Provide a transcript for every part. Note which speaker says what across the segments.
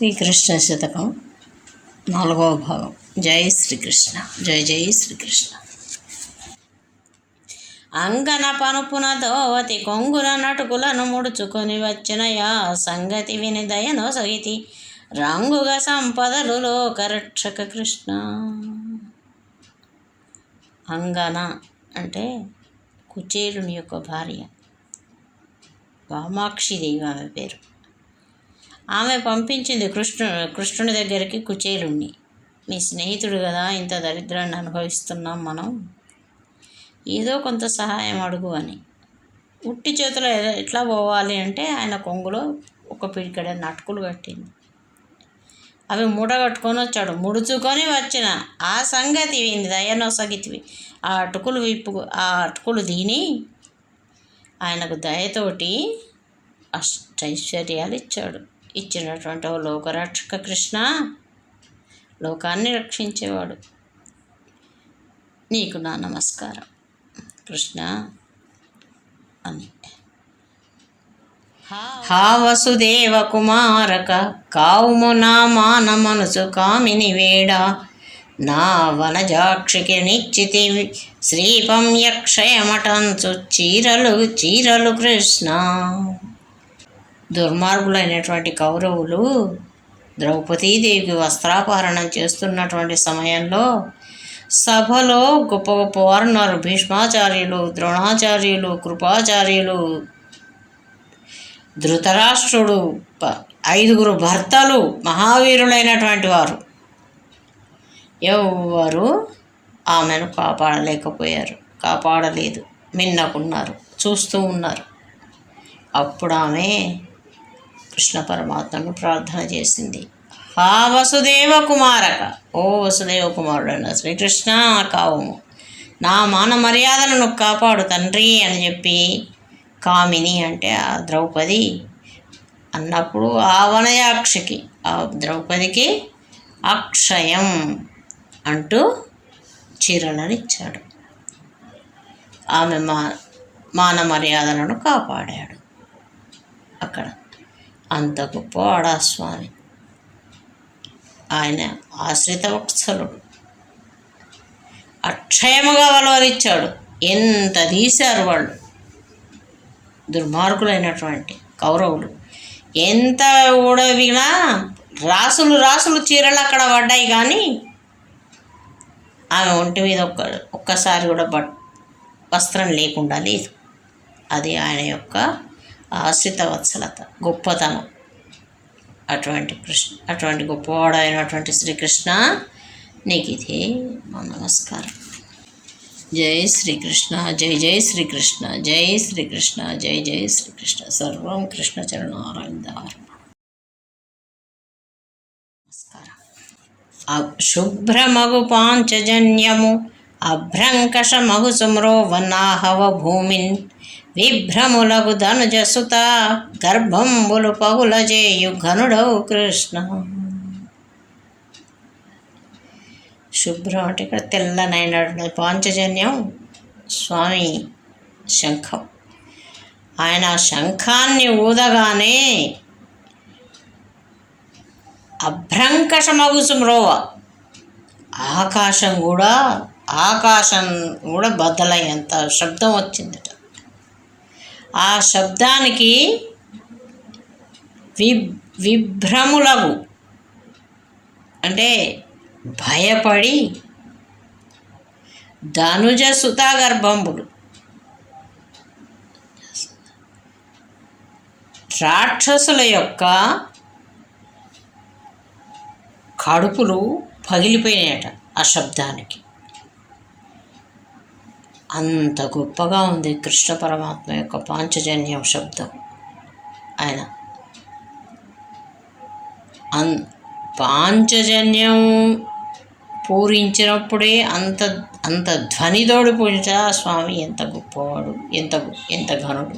Speaker 1: శ్రీకృష్ణ శతకం నాలుగవ భాగం. జై శ్రీకృష్ణ. జై జై శ్రీకృష్ణ. అంగన పనుపున దోవతి కొంగున నటుకులను ముడుచుకొని వచ్చిన యా సంగతి విని దయను సగితి రంగుగా సంపదలు లోకరక్షక కృష్ణ. అంగన అంటే కుచేలుని యొక్క భార్య. వామాక్షిదేవి ఆమె పేరు. ఆమె పంపించింది కృష్ణు కృష్ణుని దగ్గరికి కుచేలుణ్ణి. మీ స్నేహితుడు కదా ఇంత దరిద్రాన్ని అనుభవిస్తున్నాం మనం. ఏదో కొంత సహాయం అడుగు అని. ఉట్టి చేతిలో ఎట్లా పోవాలి అంటే ఆయన కొంగులో ఒక పిడికడ నటుకులు కట్టింది. అవి మూటగట్టుకొని వచ్చాడు. ముడుచుకొని వచ్చిన ఆ సంగతి వింది దయనొసగితివి. ఆ అటుకులు విప్పు ఆ అటుకులు దీని ఆయనకు దయతోటి అష్టైశ్వర్యాలు ఇచ్చాడు. ఇచ్చినటువంటి ఓ లోకరక్షక కృష్ణ లోకాన్ని రక్షించేవాడు. నీకు నా నమస్కారం. కృష్ణ అని. హా వసుదేవ కుమారక కావుము నా మాన మనసు కామిని వేడ. నా వనజాక్షికి నిశ్చితి శ్రీపం యక్షయమటంచు చీరలు చీరలు కృష్ణ. దుర్మార్గులైనటువంటి కౌరవులు ద్రౌపదీదేవికి వస్త్రాపహరణం చేస్తున్నటువంటి సమయంలో సభలో గొప్ప గొప్ప వారు ఉన్నారు భీష్మాచార్యులు ద్రోణాచార్యులు కృపాచార్యులు ధృతరాష్ట్రుడు ప- ఐదుగురు భర్తలు మహావీరులైనటువంటి వారు. ఎవరు ఆమెను కాపాడలేకపోయారు కాపాడలేదు మిన్నకున్నారు చూస్తూ ఉన్నారు. అప్పుడు ఆమె కృష్ణ పరమాత్మను ప్రార్థన చేసింది. హా వసుదేవ కుమారక ఓ వసుదేవ కుమారుడైన శ్రీకృష్ణ కావుము. నా మాన మర్యాదలను కాపాడు తండ్రి అని చెప్పి కామిని అంటే ఆ ద్రౌపది అన్నప్పుడు ఆ వనయాక్షికి ఆ ద్రౌపదికి అక్షయం అంటూ చీరలనిచ్చాడు. ఆమె మా మాన మర్యాదలను కాపాడాడు అక్కడ. అంత గొప్పవాడా స్వామి. ఆయన ఆశ్రిత వత్సలుడు అక్షయముగా వలవరిచ్చాడు. ఎంత తీశారు వాళ్ళు. దుర్మార్గులైనటువంటి కౌరవులు. ఎంత ఊడవినా రాసులు రాసులు చీరలు అక్కడ పడ్డాయి కానీ ఆమె ఒంటి మీద ఒక్క ఒక్కసారి కూడా బట్ వస్త్రం లేకుండా లేదు. అది ఆయన యొక్క ఆశ్రిత వత్సలత గొప్పతనం. అటువంటి కృష్ణ అటువంటి గొప్పవాడైనటువంటి శ్రీకృష్ణ నీకు ఇది మా నమస్కారం. జై శ్రీకృష్ణ జై జై శ్రీకృష్ణ జై శ్రీకృష్ణ జై జై శ్రీకృష్ణ. సర్వం కృష్ణ చరణ నమస్కారం. శుభ్రమగు పాంచజన్యము అభ్రంకషమగు సుమ్రో భూమిన్. విభ్రములగు ధనుజసుత గర్భంబులు పగుల చేయు ఘనుడవు కృష్ణ. శుభ్రం అంటే ఇక్కడ తెల్లనైనటువంటి పాంచజన్యం స్వామి శంఖం. ఆయన శంఖాన్ని ఊదగానే అభ్రంకషమగు సుమ్రోవ ఆకాశం కూడా ఆకాశం కూడా బద్దలయ్యేంత శబ్దం వచ్చిందట. ఆ శబ్దానికి వి విభ్రములవు అంటే భయపడి ధనుజ సుతాగర్భంబులు రాక్షసుల యొక్క కడుపులు పగిలిపోయినాయట ఆ శబ్దానికి. అంత గొప్పగా ఉంది కృష్ణ పరమాత్మ యొక్క పాంచజన్యం శబ్దం. ఆయన అన్ పాంచజన్యం పూరించినప్పుడే అంత అంత ధ్వనితోడు పూజించా స్వామి. ఎంత గొప్పవాడు ఎంత ఎంత ఘనుడు.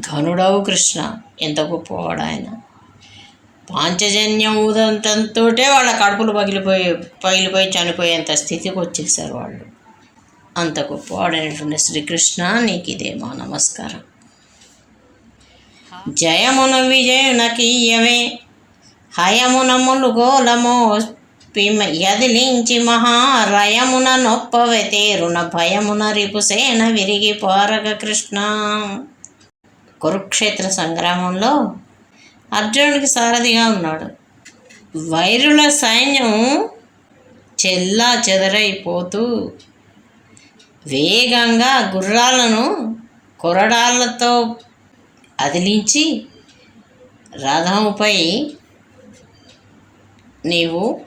Speaker 1: ఘనుడవు కృష్ణ. ఎంత గొప్పవాడు ఆయన. పాంచజన్యం ఊదంతంతో వాళ్ళ కడుపులు పగిలిపోయి పగిలిపోయి చనిపోయేంత స్థితికి వచ్చేసారు వాళ్ళు. అంత గొప్పవాడైనటువంటి శ్రీకృష్ణ నీకు ఇదే మా నమస్కారం. జయమును విజయునకీయమే హయమునములు గోలమో యదిలించి మహారయమున నొప్పవెతేరున భయమున రిపుసేన విరిగి పారగ కృష్ణ. కురుక్షేత్ర సంగ్రామంలో అర్జునుడికి సారథిగా ఉన్నాడు. వైరుల సైన్యం చెల్లా చెదరైపోతూ వేగంగా గుర్రాలను కొరడాలతో అదిలించి రథముపై నీవు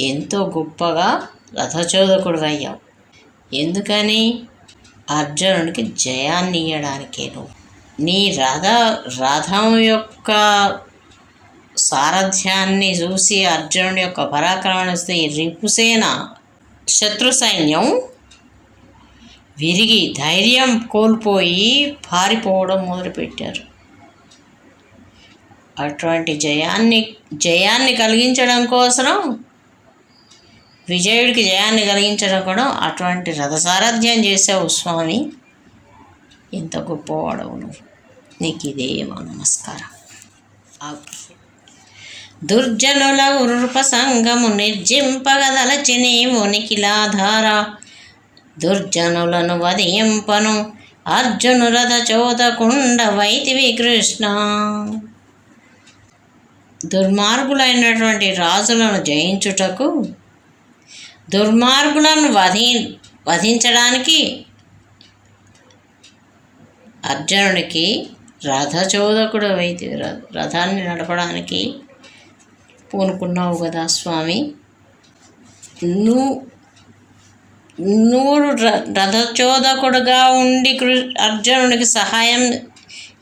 Speaker 1: ఎంతో గొప్పగా రథచోదకుడు అయ్యావు ఎందుకని? అర్జునుడికి జయాన్ని ఇవ్వడానికే నువ్వు. నీ రథ రథం యొక్క సారథ్యాన్ని చూసి అర్జునుడి యొక్క పరాక్రమాన్ని ఈ రిపుసేన శత్రు సైన్యం విరిగి ధైర్యం కోల్పోయి పారిపోవడం మొదలుపెట్టారు. అటువంటి జయాన్ని జయాన్ని కలిగించడం కోసం విజయుడికి జయాన్ని కలిగించడం కూడా అటువంటి రథసారథ్యం చేసావు స్వామి. ఎంత గొప్పవాడవు నువ్వు. నీకు ఇదే మా నమస్కారం. దుర్జనుల ఉరుపసంగము నిర్జింపగదల నీవు నిఖిలాధార. దుర్జనులను వధింపను. అర్జునురథ చోదకుండ వైతివి కృష్ణ. దుర్మార్గులైనటువంటి రాజులను జయించుటకు దుర్మార్గులను వధి వధించడానికి అర్జునుడికి రథచోదకుడు అయితే రథాన్ని నడపడానికి పూనుకున్నావు కదా స్వామి. నువ్వు నూరు ర- రథచోదకుడుగా ఉండి కృ అర్జునుడికి సహాయం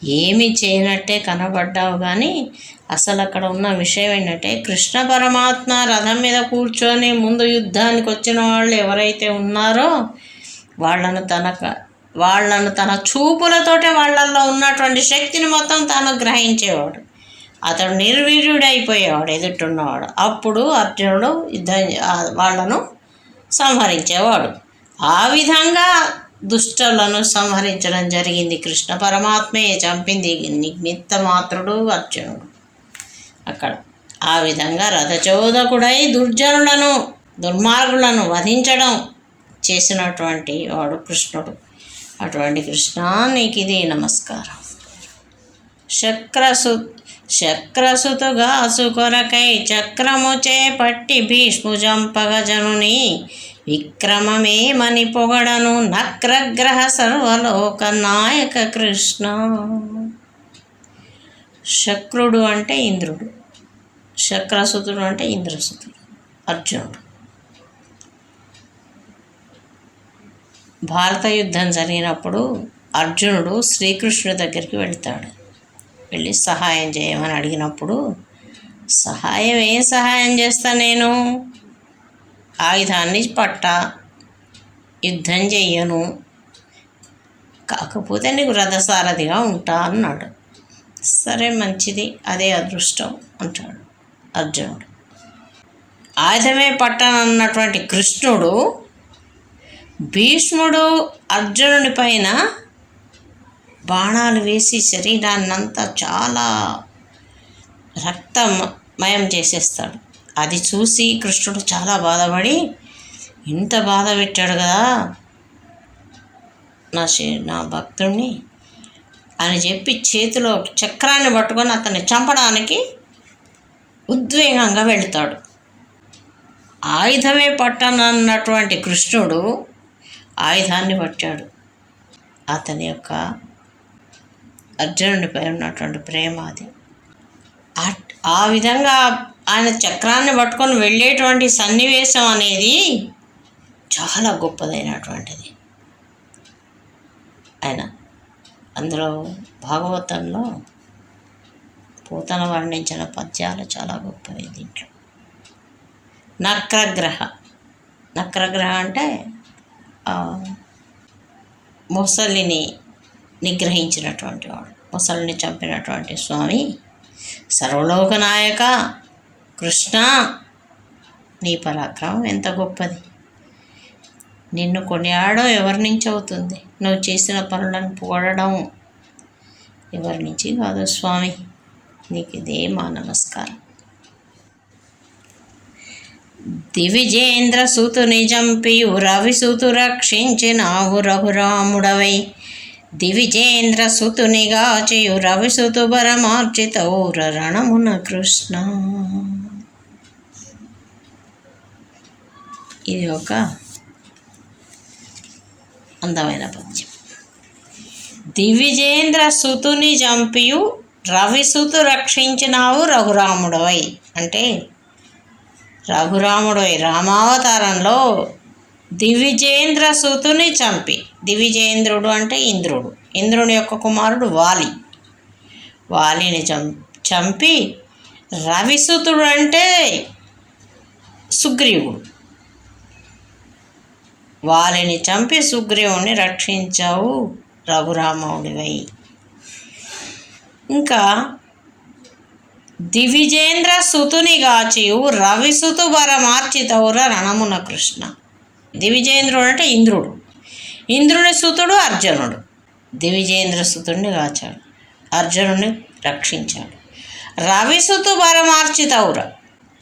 Speaker 1: ఏమీ చేయనట్టే కనబడ్డావు కానీ అసలు అక్కడ ఉన్న విషయం ఏంటంటే కృష్ణ పరమాత్మ రథం మీద కూర్చొని ముందు యుద్ధానికి వచ్చిన వాళ్ళు ఎవరైతే ఉన్నారో వాళ్ళను తన వాళ్ళను తన చూపులతోటే వాళ్ళల్లో ఉన్నటువంటి శక్తిని మొత్తం తాను గ్రహించేవాడు. అతడు నిర్వీర్యుడైపోయేవాడు ఎదుటిన్నవాడు. అప్పుడు అర్జునుడు యుద్ధం వాళ్ళను సంహరించేవాడు. ఆ విధంగా దుష్టులను సంహరించడం జరిగింది. కృష్ణ పరమాత్మే చంపింది. నిమిత్త మాత్రుడు అర్జునుడు. అక్కడ ఆ విధంగా రథచోదకుడై దుర్జనులను దుర్మార్గులను వధించడం చేసినటువంటి వాడు కృష్ణుడు. అటువంటి కృష్ణ నీకు ఇది నమస్కారం. శక్రసు శక్రసుతుగా కొరకై చక్రము చేపట్టి భీష్ముజంపగజనుని విక్రమమేమని పొగడను నక్రగ్రహ సర్వలోక నాయక కృష్ణ. శక్రుడు అంటే ఇంద్రుడు శక్రసుతుడు అంటే ఇంద్రసుతుడు అర్జునుడు. భారత యుద్ధం జరిగినప్పుడు అర్జునుడు శ్రీకృష్ణుడి దగ్గరికి వెళ్తాడు. వెళ్ళి సహాయం చేయమని అడిగినప్పుడు సహాయం ఏం సహాయం చేస్తా నేను? ఆయుధాన్ని పట్ట యుద్ధం చెయ్యను కాకపోతే నీకు రథసారథిగా ఉంటా అన్నాడు. సరే మంచిది అదే అదృష్టం అంటాడు అర్జునుడు. ఆయుధమే పట్టనన్నటువంటి కృష్ణుడు భీష్ముడు అర్జునుడి పైన బాణాలు వేసి శరీరాన్నంతా చాలా రక్తమయం చేసేస్తాడు. అది చూసి కృష్ణుడు చాలా బాధపడి ఇంత బాధ పెట్టాడు కదా నా నా భక్తుడిని అని చెప్పి చేతిలో చక్రాన్ని పట్టుకొని అతన్ని చంపడానికి ఉద్వేగంగా వెళ్తాడు. ఆయుధమే పట్టనన్నటువంటి కృష్ణుడు ఆయుధాన్ని పట్టాడు. అతని యొక్క అర్జునుడిపై ఉన్నటువంటి ప్రేమ అది. అట్- ఆ విధంగా ఆయన చక్రాన్ని పట్టుకొని వెళ్ళేటువంటి సన్నివేశం అనేది చాలా గొప్పదైనటువంటిది. ఆయన అందులో భాగవతంలో పూతన వర్ణించిన పద్యాలు చాలా గొప్పవి దీంట్లో. నక్రగ్రహ. నక్రగ్రహ అంటే ముసలిని మొసలిని నిగ్రహించినటువంటి వాడు మొసలిని చంపినటువంటి స్వామి సర్వలోక నాయక కృష్ణ నీ పరాక్రమం ఎంత గొప్పది. నిన్ను కొనియాడడం ఎవరి నుంచి అవుతుంది? నువ్వు చేసిన పనులను పొగడడం ఎవరి నుంచి కాదు స్వామి. నీకు ఇదే మా నమస్కారం. దివిజేంద్ర సూతు నిజంపియు రవి సూతు రక్షించి నాగు రఘురాముడవై దివిజేంద్ర సుతునిగా చేయు రవిసుతు బరమార్చితౌర రణమున కృష్ణ ఇది ఒక అందమైన పద్యం. దివిజేంద్ర సుతుని చంపియు రవిసుతు రక్షించినావు రఘురాముడవై. అంటే రఘురాముడవై రామావతారంలో దివిజేంద్ర సుతుని చంపి. దివిజేంద్రుడు అంటే ఇంద్రుడు. ఇంద్రుని యొక్క కుమారుడు వాలి. వాలిని చం చంపి రవిసుతుడు అంటే సుగ్రీవుడు. వాలిని చంపి సుగ్రీవుని రక్షించావు. రఘురామౌడివై ఇంకా దివిజేంద్ర సుతుని గాచియు రవిసుతు బరమార్చితౌర రణమున కృష్ణ. దివిజేంద్రుడు అంటే ఇంద్రుడు. ఇంద్రుని సుతుడు అర్జునుడు. దివిజేంద్ర సుతుడిని కాచాడు అర్జునుడిని రక్షించాడు. రవిసుతు బరమార్చితౌర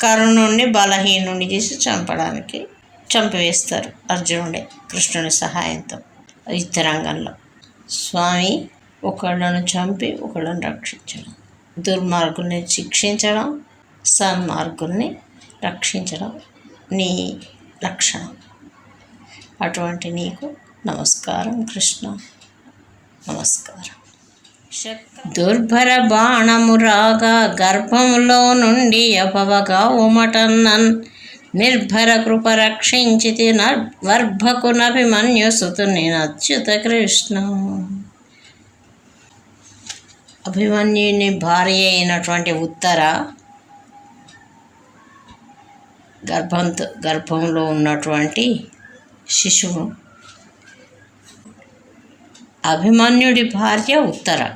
Speaker 1: కరుణుణ్ణి బలహీనుణ్ణి చేసి చంపడానికి చంపివేస్తారు అర్జునుడే కృష్ణుని సహాయంతో యుద్ధరంగంలో. స్వామి ఒకళ్ళను చంపి ఒకళ్ళను రక్షించడం. దుర్మార్గుల్ని శిక్షించడం సన్మార్గుల్ని రక్షించడం నీ లక్షణం. అటువంటి నీకు నమస్కారం కృష్ణ. నమస్కారం. దుర్భర బాణము రాగా గర్భములో నుండి అపవగా ఉమటన్నన్. నిర్భర కృప రక్షించితి వర్భకు నభిమన్యు అచ్యుత కృష్ణ. అభిమన్యుని భార్య అయినటువంటి ఉత్తర గర్భంతో గర్భంలో ఉన్నటువంటి శిశువు అభిమన్యుడి భార్య ఉత్తర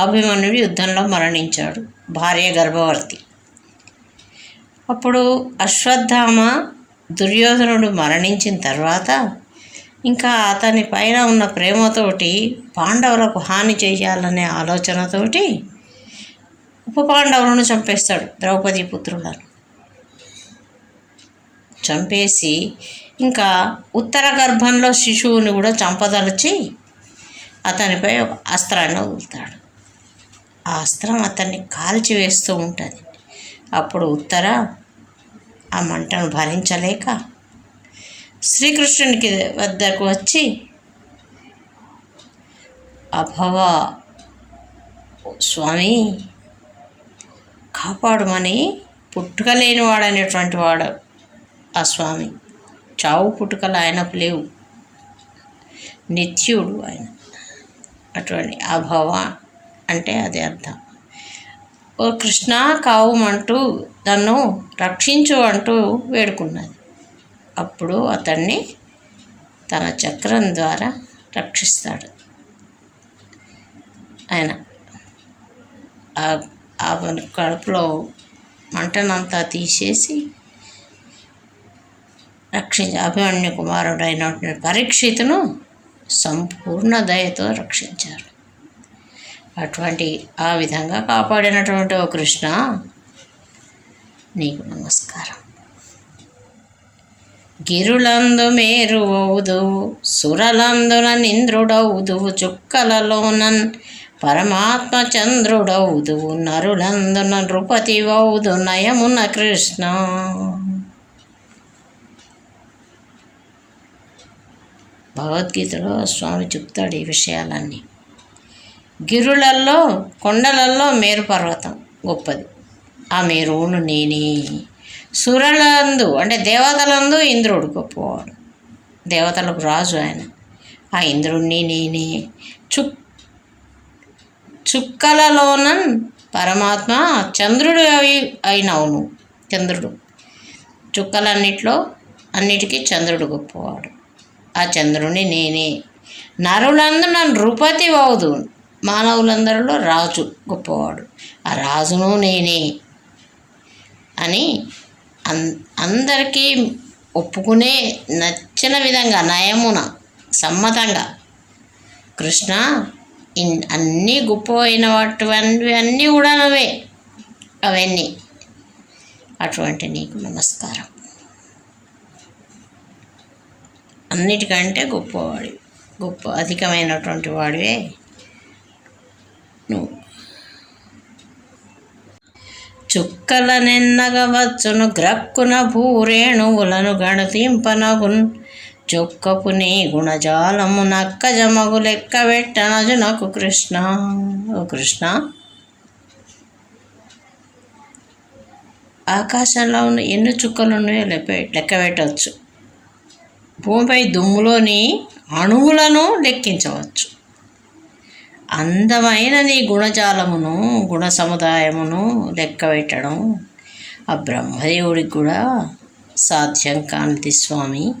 Speaker 1: అభిమన్యుడు యుద్ధంలో మరణించాడు భార్య గర్భవర్తి అప్పుడు అశ్వత్థామ దుర్యోధనుడు మరణించిన తర్వాత ఇంకా అతని పైన ఉన్న ప్రేమతోటి పాండవులకు హాని చేయాలనే ఆలోచనతోటి ఉప పాండవులను చంపేస్తాడు ద్రౌపది పుత్రులను. చంపేసి ఇంకా ఉత్తర గర్భంలో శిశువుని కూడా చంపదలిచి అతనిపై ఒక అస్త్రాన్ని వదులుతాడు. ఆ అస్త్రం అతన్ని కాల్చి వేస్తూ ఉంటుంది. అప్పుడు ఉత్తర ఆ మంటను భరించలేక శ్రీకృష్ణునికి వద్దకు వచ్చి అభవ స్వామి కాపాడుమని పుట్టుకలేని వాడనేటువంటి వాడు ఆ స్వామి. చావు పుట్టుకలు ఆయనకు లేవు. నిత్యుడు ఆయన. అటువంటి ఆ భవ అంటే అది అర్థం. ఓ కృష్ణ కావుమంటూ నన్ను రక్షించు అంటూ వేడుకున్నది. అప్పుడు అతన్ని తన చక్రం ద్వారా రక్షిస్తాడు. ఆయన ఆ కడుపులో మంటనంతా తీసేసి రక్షించి. అభిమన్యు కుమారుడైన పరీక్షితును సంపూర్ణ దయతో రక్షించారు. అటువంటి ఆ విధంగా కాపాడినటువంటి ఓ కృష్ణ నీకు నమస్కారం. గిరులందు మేరువౌదు సురలందున నింద్రుడౌదువు చుక్కలలోనన్ పరమాత్మ చంద్రుడౌదువు నరులందున నృపతి వౌదు నయమున కృష్ణ. భగవద్గీతలో స్వామి చెప్తాడు ఈ విషయాలన్నీ. గిరులల్లో కొండలల్లో మేరు పర్వతం గొప్పది. ఆ మేరువును నేనే సురలందు అంటే దేవతలందు ఇంద్రుడు గొప్పవాడు. దేవతలకు రాజు ఆయన. ఆ ఇంద్రుణ్ణి నేనే. చుక్ చుక్కలలోన పరమాత్మ చంద్రుడు అవి అయినవును. చంద్రుడు. చుక్కలన్నిట్లో అన్నిటికీ చంద్రుడు గొప్పవాడు. ఆ చంద్రుని నేనే. నరులందు నన్ను నృపతి వౌదు మానవులందరిలో రాజు గొప్పవాడు. ఆ రాజును నేనే అని అన్ అందరికీ ఒప్పుకునే నచ్చిన విధంగా నయమున సమ్మతంగా కృష్ణ ఇన్ అన్నీ గొప్ప అయిన వాటివన్నీ అన్నీ కూడా నువ్వే. అవన్నీ. అటువంటి నీకు నమస్కారం. అన్నిటికంటే గొప్పవాడివి గొప్ప అధికమైనటువంటి వాడివే నువ్వు. చుక్కల నిన్నగవచ్చును గ్రక్కున భూరేణువులను గణతింపనగున్. చొక్కపు నీ గుణజాలము నక్క జమగు లెక్క పెట్టనజు నాకు కృష్ణ. ఓ కృష్ణ. ఆకాశంలో ఉన్న ఎన్ని చుక్కలు ఉన్నాయో లెక్క లెక్క పెట్టవచ్చు భూమిపై దుమ్ములోని అణువులను లెక్కించవచ్చు. అందమైన నీ గుణజాలమును గుణ సముదాయమును లెక్కబెట్టడం ఆ బ్రహ్మదేవుడికి కూడా సాధ్యం కానిది స్వామి.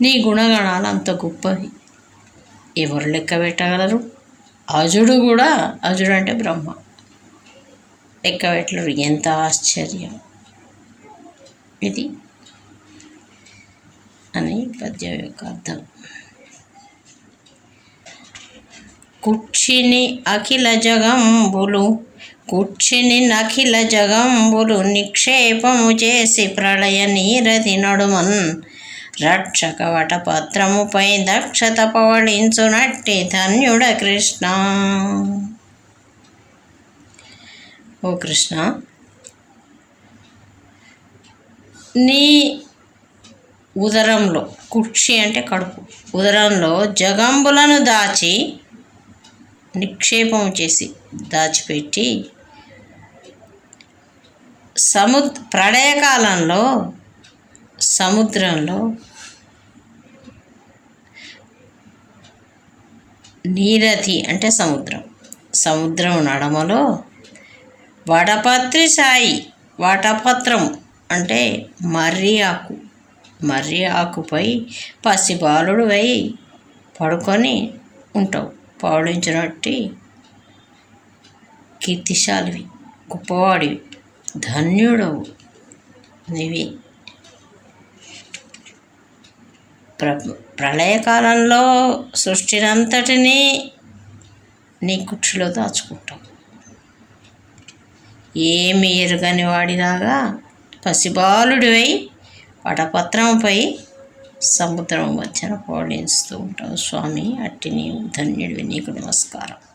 Speaker 1: నీ గుణగణాలు అంత గొప్పవి. ఎవరు లెక్క పెట్టగలరు? అజుడు కూడా అజుడు అంటే బ్రహ్మ. లెక్క పెట్టలేరు. ఎంత ఆశ్చర్యం. ఇది అని పద్యం యొక్క అర్థం. కుక్షిని అఖిల జగంబులు కుక్షిని నఖిల జగంబులు నిక్షేపము చేసి ప్రళయ నీరది నడుమన్. రక్షక వటపత్రముపై దక్షత పవళించునట్టి ధన్యుడ కృష్ణ. ఓ కృష్ణ నీ ఉదరంలో కుక్షి అంటే కడుపు. ఉదరంలో జగంబులను దాచి నిక్షేపం చేసి దాచిపెట్టి సముద్ ప్రళయకాలంలో సముద్రంలో నీరథి అంటే సముద్రం. సముద్రం నడమలో వడపత్రి సాయి వటపత్రం అంటే మర్రి ఆకు. మర్రి ఆకుపై పసిబాలుడు వై పడుకొని ఉంటావు. పౌడించినట్టి కీర్తిశాలివి గొప్పవాడివి ధన్యుడవు నీవి. ప్ర ప్రళయకాలంలో సృష్టినంతటినీ నీ కుక్షిలో దాచుకుంటావు. ఏమి ఎరుగని వాడిలాగా పసిబాలుడివై పడపత్రంపై సముద్రం వచ్చిన పోలిస్తూ ఉంటావు స్వామి. అట్టి నీవు ధన్యుడివి. నీకు నమస్కారం.